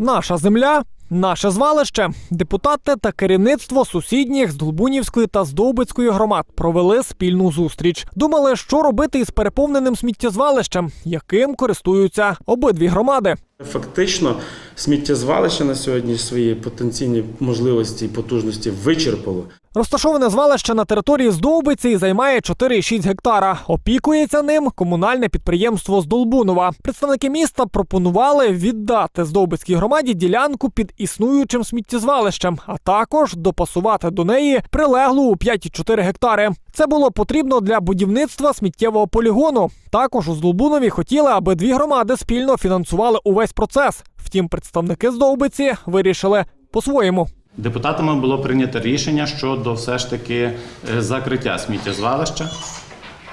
Наша земля. Наше звалище, депутати та керівництво сусідніх з Долбунівської та Здовбицької громад провели спільну зустріч. Думали, що робити із переповненим сміттєзвалищем, яким користуються обидві громади. Фактично, сміттєзвалище на сьогодні свої потенційні можливості і потужності вичерпало. Розташоване звалище на території Здовбиці займає 4,6 гектара. Опікується ним комунальне підприємство з Долбунова. Представники міста пропонували віддати Здовбицькій громаді ділянку під існуючим сміттєзвалищем, а також допасувати до неї прилеглу у 5,4 гектари. Це було потрібно для будівництва сміттєвого полігону. Також у Здолбунові хотіли, аби дві громади спільно фінансували увесь процес. Втім, представники Здовбиці вирішили по-своєму. Депутатами було прийнято рішення щодо все ж таки е, закриття сміттєзвалища,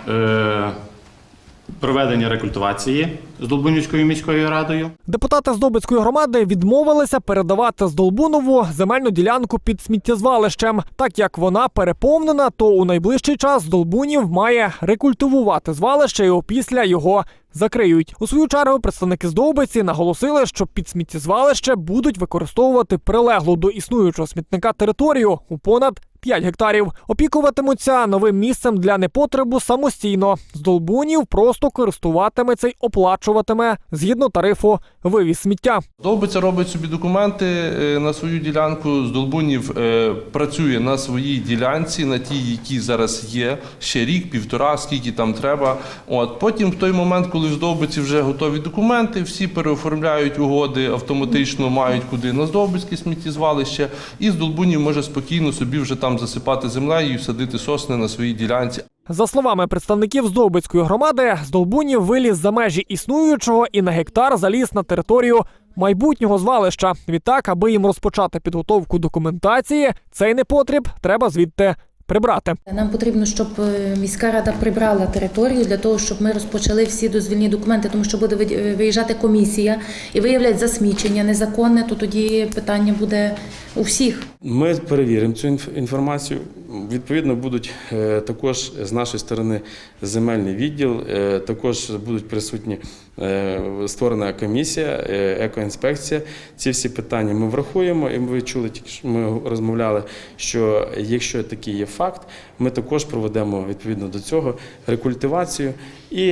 е, проведення рекультивації з Долбунівською міською радою. Депутати з Добицької громади відмовилися передавати Здолбунову земельну ділянку під сміттєзвалищем. Так як вона переповнена, то у найближчий час Здолбунів має рекультивувати звалище і опісля його закриють. У свою чергу представники Здовбиці наголосили, що під сміттєзвалище будуть використовувати прилеглу до існуючого смітника територію у понад 5 гектарів. Опікуватимуться новим місцем для непотребу самостійно. Здолбунів просто користуватиметься й оплачуватиме згідно тарифу вивіз сміття. Довбиця робить собі документи е, на свою ділянку. З Долбунів е, працює на своїй ділянці, на тій, які зараз є. Ще рік, півтора, скільки там треба. От потім, в той момент, коли в Здовбиці вже готові документи, всі переоформляють угоди, автоматично мають куди на Здовбицьке сміттєзвалище, і з Долбунів може спокійно собі вже там засипати землею і садити сосни на своїй ділянці. За словами представників Здолбицької громади, Здолбунів виліз за межі існуючого і на гектар заліз на територію майбутнього звалища. Відтак, аби їм розпочати підготовку документації, цей непотріб треба звідти прибрати. Нам потрібно, щоб е, міська рада прибрала територію для того, щоб ми розпочали всі дозвільні документи, тому що буде ви- виїжджати комісія і виявлять засмічення незаконне, то тоді питання буде у всіх. Ми перевіримо цю інф- інформацію. Відповідно, будуть е, також з нашої сторони земельний відділ, е, також будуть присутні е, створена комісія, екоінспекція. Ці всі питання ми врахуємо, і ви чули тільки ми розмовляли, що якщо такий є факт, ми також проведемо відповідно до цього рекультивацію і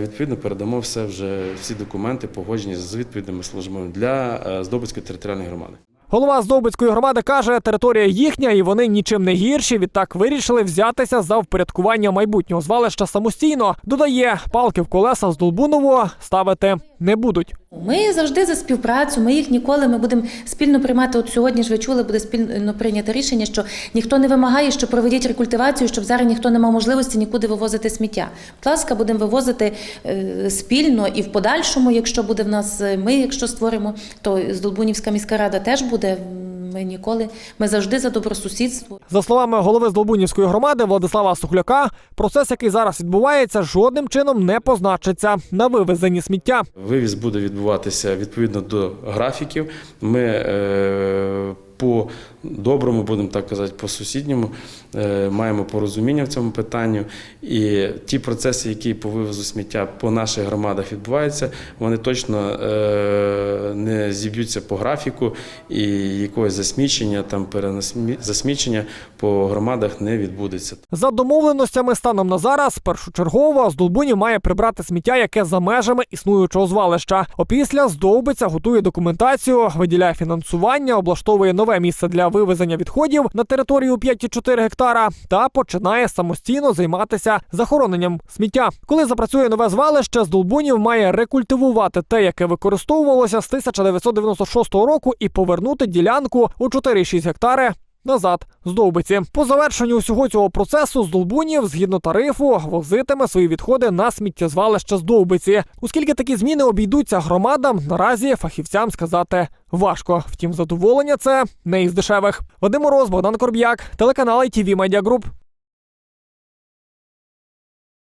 відповідно передамо все вже всі документи погоджені з відповідними службами для Здобицької територіальної громади. Голова Здовбицької громади каже, територія їхня і вони нічим не гірші. Відтак вирішили взятися за впорядкування майбутнього звалища самостійно. Додає, палки в колеса з Долбунового ставити не будуть. Ми завжди за співпрацю. Ми їх ніколи. Ми будемо спільно приймати. От сьогодні ж ви чули, буде спільно прийнято рішення, що ніхто не вимагає, що проведіть рекультивацію, щоб зараз ніхто не мав можливості нікуди вивозити сміття. Будь ласка, будемо вивозити е, спільно і в подальшому, якщо буде в нас, е, ми, якщо створимо, то Здолбунівська міська рада теж буде. Ми ніколи, ми завжди за добросусідство. За словами голови Здолбунівської громади Владислава Сухляка, процес, який зараз відбувається, жодним чином не позначиться на вивезенні сміття. Вивіз буде відбуватися відповідно до графіків. Ми е, по доброму, будемо так казати, по сусідньому е, маємо порозуміння в цьому питанні. І ті процеси, які по вивозу сміття по наших громадах відбуваються, вони точно е, не зіб'ються по графіку і якогось засмічення, там перенасмі- по громадах не відбудеться. За домовленостями станом на зараз, першочергово Здолбунів має прибрати сміття, яке за межами існуючого звалища. Опісля Здовбиця готує документацію, виділяє фінансування, облаштовує нове місце для вивезення відходів на територію 5,4 гектара та починає самостійно займатися захороненням сміття. Коли запрацює нове звалище, Здолбунів має рекультивувати те, яке використовувалося з 1996 року, і повернути ділянку у 4,6 гектари назад з Довбиці. По завершенню усього цього процесу з Долбунів, згідно тарифу, возитиме свої відходи на сміттєзвалище з Довбиці. Оскільки такі зміни обійдуться громадам, наразі фахівцям сказати важко. Втім, задоволення це не із дешевих. Вадим Мороз, Богдан Корб'як, телеканал ITV Media Group.